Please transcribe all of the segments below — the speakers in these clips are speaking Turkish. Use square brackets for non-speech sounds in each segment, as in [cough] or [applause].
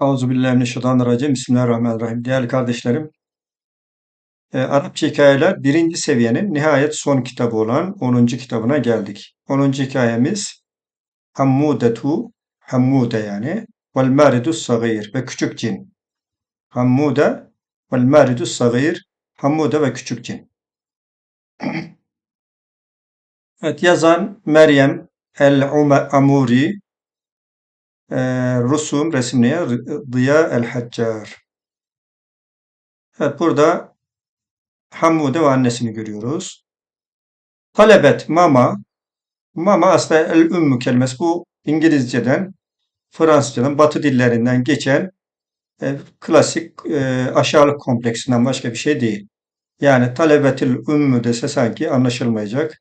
Euzubillahimineşşeytanirracim. Bismillahirrahmanirrahim. Değerli kardeşlerim, e, Arapça hikayeler birinci seviyenin nihayet son kitabı olan 10. kitabına geldik. 10. hikayemiz Hammudetu, Hammude yani, vel maridus sagir ve küçük cin. Hammude vel maridus sagir, Hammude ve küçük cin. [clears throat] Evet, yazan Meryem el-Amuri, e, Rusum resimliğe Ziya el-Haccar. Evet burada Hammude ve annesini görüyoruz. Talebet mama. Mama aslında el-ümmü kelimesi. Bu İngilizceden, Fransızcadan, Batı dillerinden geçen e, klasik e, aşağılık kompleksinden başka bir şey değil. Yani talebetül ümmü dese sanki anlaşılmayacak.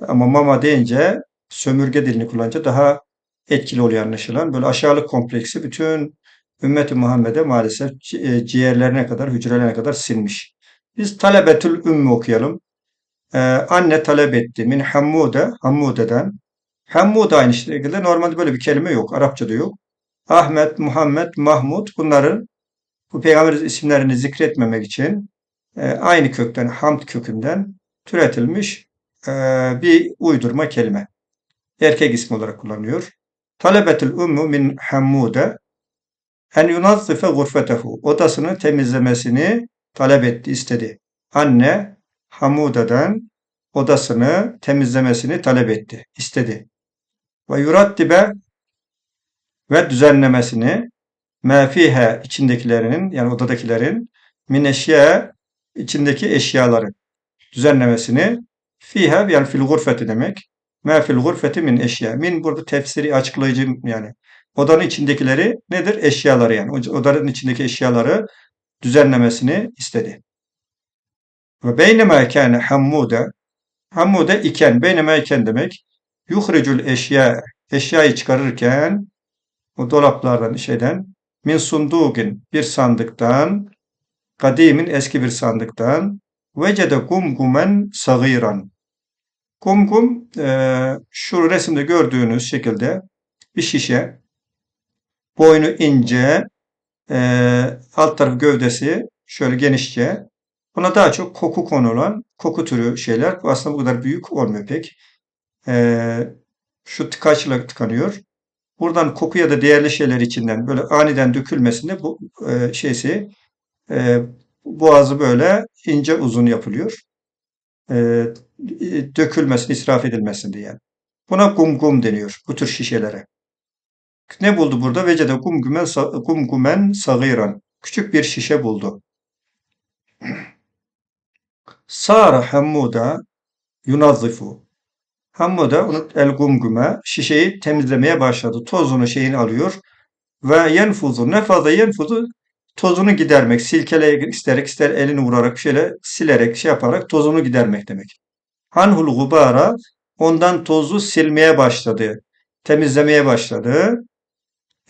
Ama mama deyince sömürge dilini kullanınca daha etkili oluyor anlaşılan. Böyle aşağılık kompleksi bütün ümmeti Muhammed'e maalesef e, ciğerlerine kadar, hücrelerine kadar sinmiş. Biz talebetül ümmü okuyalım. Ee, anne talep etti. Min hammude, hammude'den. Hammude aynı şekilde normalde böyle bir kelime yok. Arapçada yok. Ahmet, Muhammed, Mahmud bunların bu peygamber isimlerini zikretmemek için e, aynı kökten, hamd kökünden türetilmiş e, bir uydurma kelime. Erkek ismi olarak kullanılıyor. Talebetül ummu min hammude en yunazzife gurfetehu. Odasını temizlemesini talep etti, istedi. Anne Hamude'den odasını temizlemesini talep etti, istedi. Ve yurattibe ve düzenlemesini mefihe içindekilerinin yani odadakilerin min eşya içindeki eşyaları düzenlemesini fiha yani fil gurfeti demek. Ma fil gurfeti min eşya. Min burada tefsiri açıklayıcı yani odanın içindekileri nedir? Eşyaları yani. Odanın içindeki eşyaları düzenlemesini istedi. Ve beynema kâne hammude hammude iken beynema iken demek yuhricul eşya eşyayı çıkarırken o dolaplardan şeyden min sundugin bir sandıktan kadimin eski bir sandıktan vecede gumgumen sagiran Kumkum e, şu resimde gördüğünüz şekilde bir şişe. Boynu ince, e, alt taraf gövdesi şöyle genişçe. Buna daha çok koku konulan koku türü şeyler. Bu aslında bu kadar büyük olmuyor pek. E, şu tıkaçla tıkanıyor. Buradan koku ya da değerli şeyler içinden böyle aniden dökülmesinde bu e, şeysi e, boğazı böyle ince uzun yapılıyor e, dökülmesin, israf edilmesin diye. Buna gumgum deniyor bu tür şişelere. Ne buldu burada? Vecede gumgumen, gumgumen sagiran. Küçük bir şişe buldu. Sara hammuda yunazzifu. Hammuda onu el gumgume şişeyi temizlemeye başladı. Tozunu şeyini alıyor. Ve yenfuzu ne fazla yenfuzu tozunu gidermek, silkeleyerek isterek, ister elini vurarak şöyle silerek, şey yaparak tozunu gidermek demek. Hanhul gubara ondan tozu silmeye başladı, temizlemeye başladı.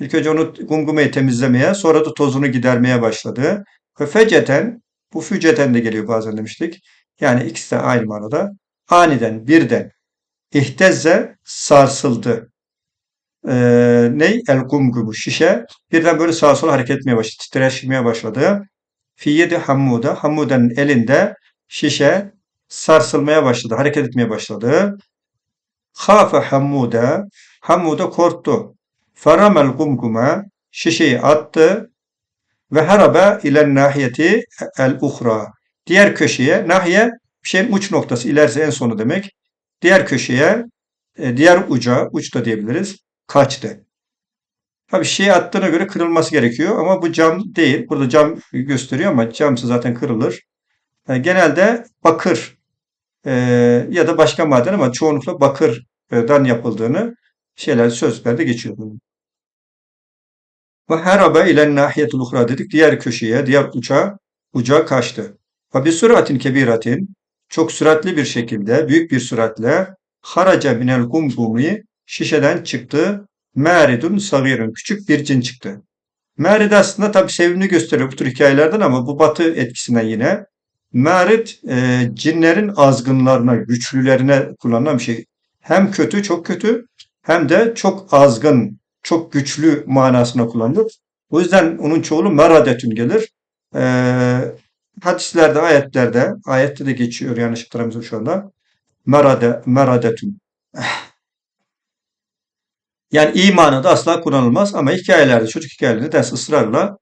İlk önce onu gumgumeyi temizlemeye, sonra da tozunu gidermeye başladı. Ve feceten, bu füceten de geliyor bazen demiştik. Yani ikisi de aynı manada. Aniden, birden, ihtezze sarsıldı e, ney? El gumgumu şişe birden böyle sağa sola hareket etmeye başladı. Titreşmeye başladı. Fiyedi hammuda. Hammudanın elinde şişe sarsılmaya başladı. Hareket etmeye başladı. Hafe hammuda. Hammuda korktu. Faramel gumguma. Şişeyi attı. Ve harabe ilen nahiyeti el uhra. Diğer köşeye, nahiye bir şeyin uç noktası, ilerisi en sonu demek. Diğer köşeye, e, diğer uca, uç da diyebiliriz kaçtı. Tabi şey attığına göre kırılması gerekiyor ama bu cam değil. Burada cam gösteriyor ama camsı zaten kırılır. Yani genelde bakır e, ya da başka maden ama çoğunlukla bakırdan yapıldığını şeyler sözlerde geçiyor. Ve herabe ile nahiyetul uhra dedik. Diğer köşeye, diğer uça, uca kaçtı. Ve bir süratin kebiratin çok süratli bir şekilde, büyük bir süratle haraca minel gumgumi şişeden çıktı. Meridun sagirun. Küçük bir cin çıktı. Merid aslında tabi sevimli gösteriyor bu tür hikayelerden ama bu batı etkisinden yine. Merid e, cinlerin azgınlarına, güçlülerine kullanılan bir şey. Hem kötü, çok kötü hem de çok azgın, çok güçlü manasına kullanılır. O yüzden onun çoğulu meradetün gelir. Ee, hadislerde, ayetlerde, ayette de geçiyor yanlış hatırlamıyorsam şu anda. Merade, meradetün. [sighs] Yani imanı da asla kullanılmaz ama hikayelerde, çocuk hikayelerinde ders ısrarla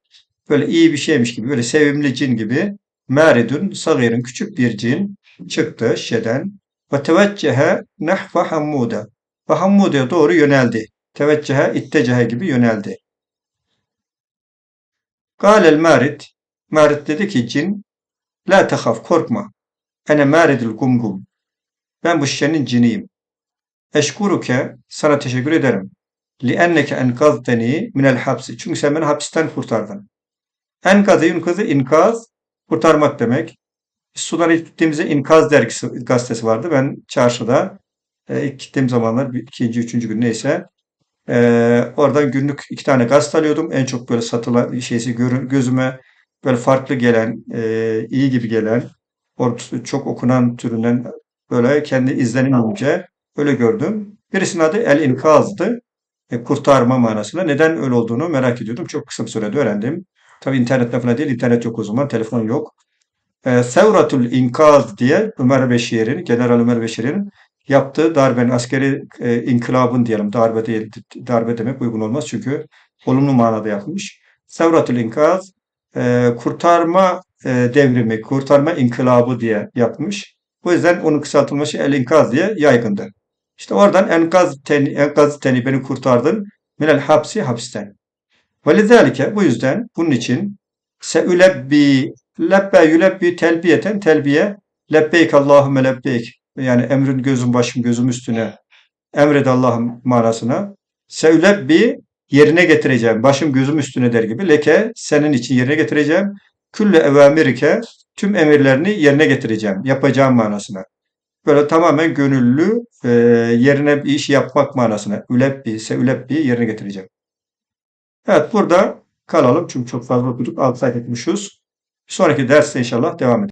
böyle iyi bir şeymiş gibi, böyle sevimli cin gibi maridun sagirun küçük bir cin çıktı şişeden ve teveccehe nehve hammuda ve hammude'ye doğru yöneldi. Teveccehe ittecehe gibi yöneldi. Galel marid marid dedi ki cin la tehaf korkma ene maridul gumgum ben bu şişenin ciniyim. Eşkuruke sana teşekkür ederim. Li enneke enkazteni minel hapsi. Çünkü sen beni hapisten kurtardın. Enkazı yunkazı inkaz kurtarmak demek. Sudan ilk gittiğimizde İnkaz dergisi gazetesi vardı. Ben çarşıda e, ilk gittiğim zamanlar ikinci, üçüncü gün neyse e, oradan günlük iki tane gazete alıyordum. En çok böyle satılan şeysi gözüme böyle farklı gelen, e, iyi gibi gelen, çok okunan türünden böyle kendi izlenimimce öyle gördüm. Birisinin adı El İnkaz'dı. E, kurtarma manasıyla. Neden öyle olduğunu merak ediyordum. Çok kısa bir sürede öğrendim. Tabii internetten falan değil. internet yok o zaman. Telefon yok. E, Sevratul İnkaz diye Ömer Beşir'in, General Ömer Beşir'in yaptığı darbenin, askeri e, inkılabın diyelim. Darbe değil, darbe demek uygun olmaz çünkü olumlu manada yapmış. Sevratul İnkaz, e, kurtarma e, devrimi, kurtarma inkılabı diye yapmış. O yüzden onun kısaltılması El İnkaz diye yaygındır. İşte oradan enkaz teni, enkaz teni beni kurtardın. Minel hapsi hapisten. Ve lizalike bu yüzden bunun için seülebbi lebbe yülebbi telbiyeten telbiye lebbeyk Allahümme lebbeyk. Yani emrin gözüm başım gözüm üstüne emred Allah'ım manasına. Seülebbi yerine getireceğim başım gözüm üstüne der gibi. Leke senin için yerine getireceğim. Külle evamirike tüm emirlerini yerine getireceğim yapacağım manasına. Böyle tamamen gönüllü e, yerine bir iş yapmak manasına. Ülebbi seülebbi yerine getireceğim. Evet burada kalalım çünkü çok fazla okuduk. 6 sayfa etmişiz. Sonraki derste inşallah devam edeceğiz.